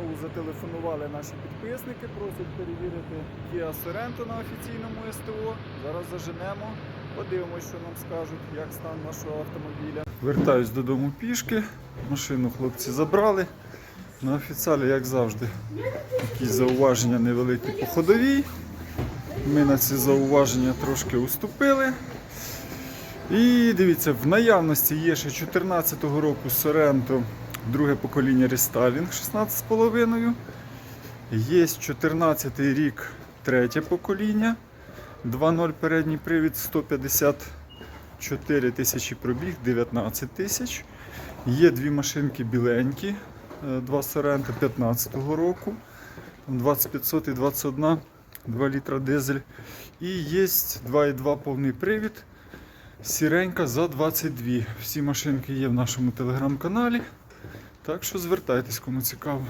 знову зателефонували наші підписники, просять перевірити Kia Sorento на офіційному СТО. Зараз заженемо, подивимось, що нам скажуть, як стан нашого автомобіля. Вертаюсь додому пішки. Машину хлопці забрали. На офіціалі, як завжди, якісь зауваження невеликі по ходовій. Ми на ці зауваження трошки уступили. І дивіться, в наявності є ще 14-го року Sorento, друге покоління рестайлінг 16,5. Є 14 рік третє покоління. 2.0 передній привід 154 тисячі пробіг, 19 тисяч. Є дві машинки біленькі, е, два Sorento 15-го року. 2500 і 21, 2 літра дизель. І є 2,2 повний привід. Сіренька за 22. Всі машинки є в нашому телеграм-каналі. Так що звертайтесь, кому цікаво.